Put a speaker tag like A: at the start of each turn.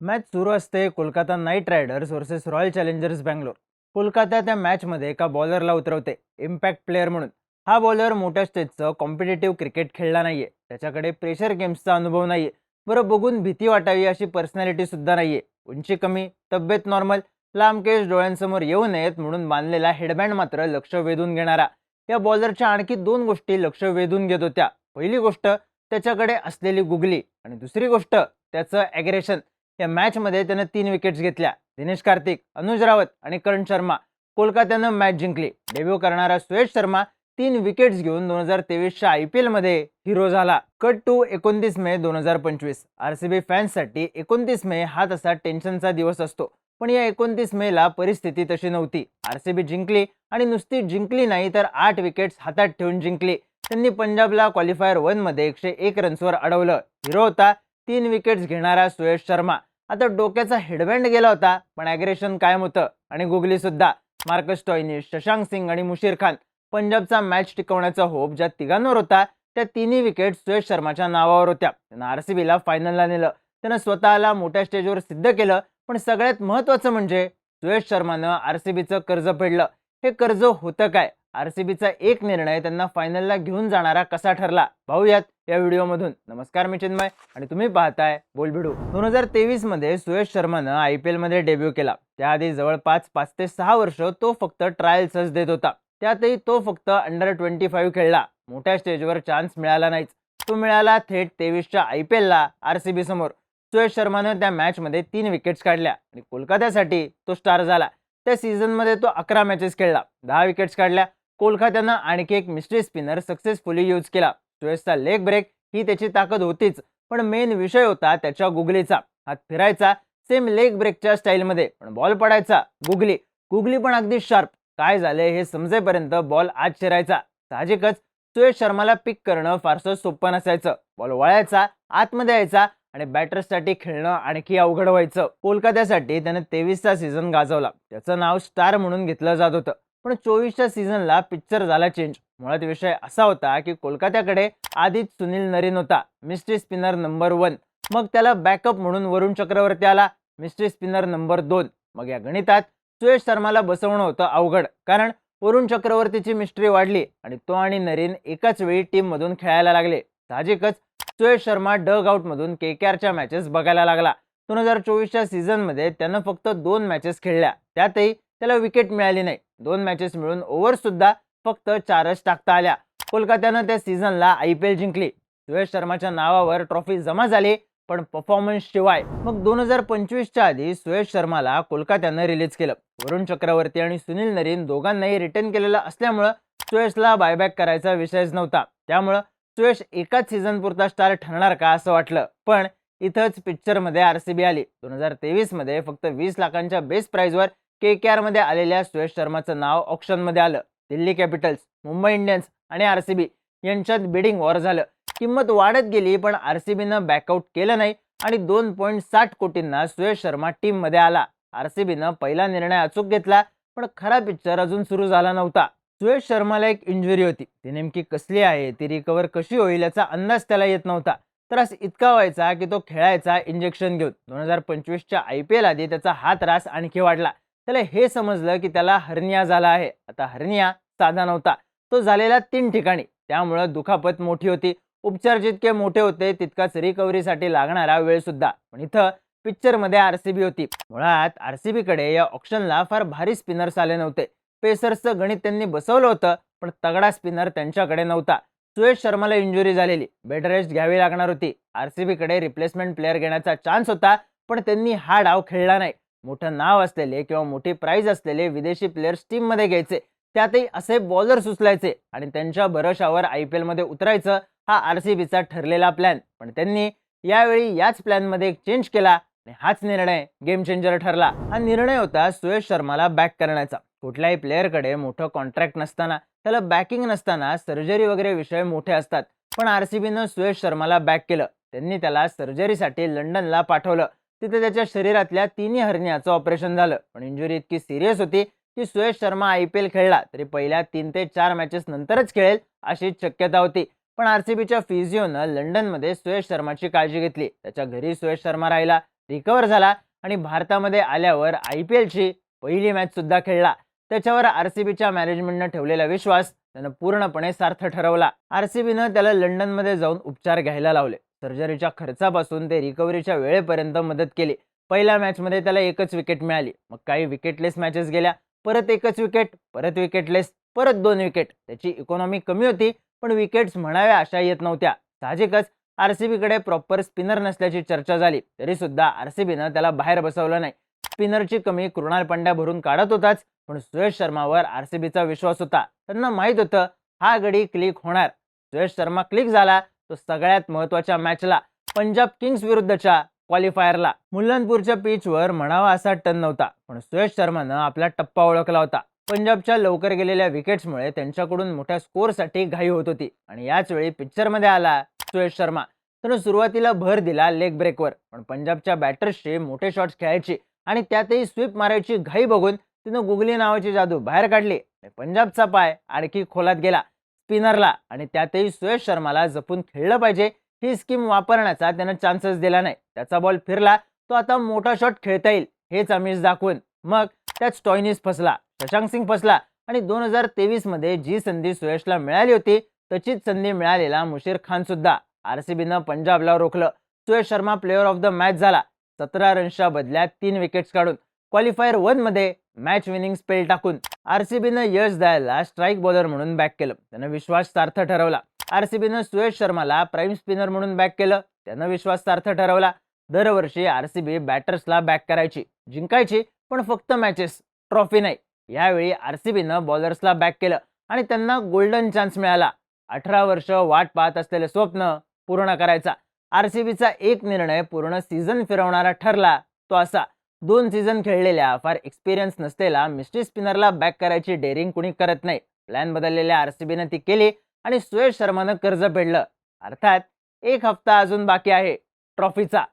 A: Match सुरू असते Kolkata Knight Riders versus Royal Challengers Bangalore. Kolkata त्या मॅचमध्ये एका बॉलरला उतरवते इम्पॅक्ट प्लेअर म्हणून. हा बॉलर मोठ्या स्टेजचं कॉम्पिटेटिव्ह क्रिकेट खेळला नाहीये. त्याच्याकडे प्रेशर गेम्सचा अनुभव नाहीये. बरं बघून भीती वाटावी अशी पर्सनॅलिटी सुद्धा नाहीये. उंची कमी तब्येत नॉर्मल लांब केस डोळ्यांसमोर येऊ नयेत म्हणून बांधलेला हेडबँड मात्र लक्ष वेधून घेणारा. या बॉलरच्या आणखी दोन गोष्टी लक्ष वेधून घेत होत्या. पहिली गोष्ट त्याच्याकडे असलेली गुगली आणि दुसरी गोष्ट त्याचं ॲग्रेशन या मॅचमध्ये त्यानं तीन विकेट्स घेतल्या. दिनेश कार्तिक अनुज रावत आणि करण शर्मा. कोलकात्यानं मॅच जिंकली. डेब्यू करणारा सुयश शर्मा तीन विकेट्स घेऊन दोन हजार तेवीसच्या आय पी एलमध्ये हिरो झाला. कट टू एकोणतीस मे दोन हजार पंचवीस. आर सी बी फॅन्ससाठी एकोणतीस मे हा तसा टेन्शनचा दिवस असतो. पण या एकोणतीस मेला परिस्थिती तशी नव्हती. आर सी बी जिंकली आणि नुसती जिंकली नाही तर आठ विकेट्स हातात ठेवून जिंकली. त्यांनी पंजाबला क्वालिफायर वनमध्ये एकशे एक रन्सवर अडवलं. हिरो होता तीन विकेट्स घेणारा सुयश शर्मा. आता डोक्याचा हेडबँड गेला होता पण ॲग्रेशन कायम होतं. आणि गुगली सुद्धा मार्कस टॉयनी शशांक सिंग आणि मुशीर खान पंजाबचा मॅच टिकवण्याचा होप ज्या तिघांवर होता त्या तिन्ही विकेट सुयश शर्माच्या नावावर होत्या. त्यानं आर सी बीला फायनलला नेलं. त्यानं स्वतःला मोठ्या स्टेजवर सिद्ध केलं पण सगळ्यात महत्त्वाचं म्हणजे सुयश शर्मानं आर सी बीचं कर्ज फेडलं. हे कर्ज होतं काय? आर सी बीचा एक निर्णय त्यांना फायनलला घेऊन जाणारा कसा ठरला? पाहूयात या व्हिडिओमधून. नमस्कार मी चिन्मय आणि तुम्ही पाहताय बोलबिडू. दोन हजार तेवीसमध्ये सुयश शर्मानं आय पी एलमध्ये डेब्यू केला. त्याआधी जवळपास पाच ते सहा वर्ष तो फक्त ट्रायल्सच देत होता. त्यातही तो फक्त अंडर ट्वेंटी फाईव्ह खेळला. मोठ्या स्टेजवर चान्स मिळाला नाहीच. तो मिळाला थेट तेवीसच्या आय पी एलला आर सी बी समोर. सुयश शर्मानं त्या मॅचमध्ये तीन विकेट्स काढल्या आणि कोलकात्यासाठी तो स्टार झाला. त्या सीझनमध्ये तो अकरा मॅचेस खेळला. दहा विकेट्स काढल्या. कोलकात्यानं आणखी एक मिस्ट्री स्पिनर सक्सेसफुली यूज केला. सुयशचा लेग ब्रेक ही त्याची ताकद होतीच पण मेन विषय होता त्याच्या गुगलीचा. हात फिरायचा सेम लेग ब्रेकच्या स्टाईलमध्ये पण बॉल पडायचा गुगली. गुगली पण अगदी शार्प काय झाले हे समजेपर्यंत बॉल आत शिरायचा. साहजिकच सुयश शर्माला पिक करणं फारसं सोपं नसायचं. बॉल वळायचा आतमध्ये यायचा आणि बॅटर्ससाठी खेळणं आणखी अवघड व्हायचं. कोलकात्यासाठी त्यानं तेवीसचा सीझन गाजवला. त्याचं नाव स्टार म्हणून घेतलं जात होतं. पण चोवीसच्या सीझनला पिक्चर झाला चेंज मुळात विषय असा होता की कोलकात्याकडे आधीच सुनील नरीन होता मिस्ट्री स्पिनर नंबर वन. मग त्याला बॅकअप म्हणून वरुण चक्रवर्ती आला मिस्ट्री स्पिनर नंबर दोन. मग या गणितात सुयश शर्माला बसवणं होतं अवघड कारण वरुण चक्रवर्तीची मिस्ट्री वाढली आणि तो आणि नरीन एकाच वेळी टीम मधून खेळायला लागले. साहजिकच सुयश शर्मा डग आउटमधून के के आरच्या मॅचेस बघायला लागला. दोन हजार चोवीसच्या सीझनमध्ये त्यानं फक्त दोन मॅचेस खेळल्या. त्यातही त्याला विकेट मिळाली नाही. दोन मॅचेस मिळून ओव्हरसुद्धा फक्त चारच टाकता आल्या. कोलकात्यानं त्या सीझनला आय पी एल जिंकली. सुयश शर्माच्या नावावर ट्रॉफी जमा झाली पण परफॉर्मन्स शिवाय मग दोन हजार पंचवीसच्या आधी सुयश शर्माला कोलकात्यानं रिलीज केलं. वरुण चक्रवर्ती आणि सुनील नरीन दोघांनाही रिटर्न केलेलं असल्यामुळं सुयशला बायबॅक करायचा विषयच नव्हता. त्यामुळं सुयश एकाच सीझन पुरता स्टार ठरणार का असं वाटलं. पण इथंच पिक्चरमध्ये आर सी बी आली. दोन हजार तेवीसमध्ये फक्त वीस लाखांच्या बेस प्राईजवर के के आरमध्ये आलेल्या सुयश शर्माचं नाव ऑप्शनमध्ये आलं. दिल्ली कॅपिटल्स मुंबई इंडियन्स आणि आर सी बी यांच्यात बिडिंग वॉर झालं. किंमत वाढत गेली पण आर सी बीनं बॅकआउट केलं नाही आणि दोन पॉईंट साठ कोटींना सुयश शर्मा टीममध्ये आला. आर सी बीनं पहिला निर्णय अचूक घेतला पण खरा पिक्चर अजून सुरू झाला नव्हता. सुयश शर्माला एक इंजुरी होती. ती नेमकी कसली आहे? ती रिकवर कशी होईल याचा अंदाज त्याला येत नव्हता. त्रास इतका व्हायचा की तो खेळायचा इंजेक्शन घेऊन. दोन हजार पंचवीसच्या आय पी एल आधी त्याचा हा त्रास आणखी वाढला. त्याला हे समजलं की त्याला हर्निया झाला आहे. आता हर्निया साधा नव्हता. तो झालेला तीन ठिकाणी. त्यामुळं दुखापत मोठी होती. उपचार जितके मोठे होते तितकाच रिकव्हरीसाठी लागणारा वेळ सुद्धा. पण इथं पिक्चरमध्ये आर सी बी होती. मुळात आर सी बीकडे या ऑप्शनला फार भारी स्पिनर्स आले नव्हते. पेसर्सचं गणित त्यांनी बसवलं होतं पण तगडा स्पिनर त्यांच्याकडे नव्हता. सुयश शर्माला इंजुरी झालेली. बेड रेस्ट घ्यावी लागणार होती. आर सी बीकडे रिप्लेसमेंट प्लेअर घेण्याचा चान्स होता पण त्यांनी हा डाव खेळला नाही. मोठं नाव असलेले किंवा मोठी प्राईज असलेले विदेशी प्लेयर्स टीममध्ये घ्यायचे. त्यातही असे बॉलर सुचलायचे आणि त्यांच्या भरोशावर आय पी एलमध्ये उतरायचं हा आर सी बीचा ठरलेला प्लॅन पण त्यांनी यावेळी याच प्लॅनमध्ये एक चेंज केला आणि हाच निर्णय गेम चेंजर ठरला. हा निर्णय होता सुयश शर्माला बॅक करण्याचा. कुठल्याही प्लेअरकडे मोठं कॉन्ट्रॅक्ट नसताना त्याला बॅकिंग नसताना सर्जरी वगैरे विषय मोठे असतात. पण आर सी बीनं सुयश शर्माला बॅक केलं. त्यांनी त्याला सर्जरीसाठी लंडनला पाठवलं. तिथे त्याच्या शरीरातल्या तिन्ही हरण्याचं ऑपरेशन झालं. पण इंजुरी इतकी सिरियस होती की Suyash Sharma I P L खेळला तरी पहिल्या तीन ते चार मॅचेस नंतरच खेळेल अशी शक्यता होती. पण आर सी बीच्या फिजिओनं लंडनमध्ये सुयश शर्माची काळजी घेतली. त्याच्या घरी सुयश शर्मा राहिला रिकवर झाला आणि भारतामध्ये आल्यावर आय पी एलची पहिली मॅच सुद्धा खेळला. त्याच्यावर आर सी बीच्या मॅनेजमेंटनं ठेवलेला विश्वास त्यानं पूर्णपणे सार्थ ठरवला. आर सी बीनं त्याला लंडनमध्ये जाऊन उपचार घ्यायला लावले. सर्जरीच्या खर्चापासून ते रिकव्हरीच्या वेळेपर्यंत मदत केली. पहिल्या मॅचमध्ये त्याला एकच विकेट मिळाली. मग काही विकेटलेस मॅचेस गेल्या. परत एकच विकेट परत विकेटलेस परत दोन विकेट त्याची इकॉनॉमी कमी होती पण विकेट्स म्हणाव्या अशा येत नव्हत्या. साहजिकच आर सी बीकडे प्रॉपर स्पिनर नसल्याची चर्चा झाली. तरी सुद्धा आर सी बीनं त्याला बाहेर बसवलं नाही. स्पिनरची कमी कृणाल पंड्या भरून काढत होताच पण सुयश शर्मावर आर सी बीचा विश्वास होता. त्यांना माहीत होतं हा गडी क्लिक होणार. सुयश शर्मा क्लिक झाला तो सगळ्यात महत्त्वाच्या मॅचला पंजाब किंग्स विरुद्धच्या क्वालिफायरला मुल्लनपूरच्या पिचवर म्हणावा असा टन नव्हता पण सुयश शर्मानं आपला टप्पा ओळखला होता. पंजाबच्या लवकर गेलेल्या विकेट्समुळे त्यांच्याकडून मोठ्या स्कोरसाठी घाई होत होती आणि याच वेळी पिक्चरमध्ये आला सुयश शर्मा. त्यानं सुरुवातीला भर दिला लेग ब्रेकवर पण पंजाबच्या बॅटर्सची मोठे शॉट्स खेळायची आणि त्यातही स्वीप मारायची घाई बघून तिनं गुगली नावाची जादू बाहेर काढली आणि पंजाबचा पाय आणखी खोलात गेला. स्पिनरला. आणि त्यातही सुयश शर्माला जपून खेळलं पाहिजे. ही स्कीम वापरण्याचा त्यानं चान्सेस दिला नाही. त्याचा बॉल फिरला तो आता मोठा शॉट खेळता येईल हेच अमिष दाखवून. मग त्यात स्टॉयनिस फसला शशांक सिंग फसला आणि दोन हजार तेवीसमध्ये जी संधी सुयशला मिळाली होती तशीच संधी मिळालेला मुशीर खान सुद्धा. आर सी बीनं पंजाबला रोखलं. Suyash Sharma player of the match झाला. सतरा रन्सच्या बदल्यात तीन विकेट्स काढून. क्वालिफायर वनमध्ये मॅच विनिंग स्पेल टाकून आर सी बीनं यश द्यायला स्ट्राईक बॉलर म्हणून बॅक केलं. त्यानं विश्वास सार्थ ठरवला. आर सी बीनं सुयश शर्माला प्राईम स्पिनर म्हणून बॅक केलं. त्यानं विश्वास सार्थ ठरवला. दरवर्षी आर सी बी बॅटर्सला बॅक करायची. जिंकायची पण फक्त मॅचेस ट्रॉफी नाही. यावेळी आर सी बीनं बॉलर्सला बॅक केलं आणि त्यांना गोल्डन चान्स मिळाला. अठरा वर्ष वाट पाहत असलेलं स्वप्न पूर्ण करायचा. आर सी बीचा एक निर्णय पूर्ण सीझन फिरवणारा ठरला तो असा. दोन सीझन खेळलेल्या फार एक्सपिरियन्स नसलेला मिस्ट्री स्पिनरला बॅक करायची डेअरिंग कुणी करत नाही. प्लॅन बदललेल्या आर सी बीनं ती केली आणि सुयश शर्मानं कर्ज फेडलं. अर्थात एक हप्ता अजून बाकी आहे ट्रॉफीचा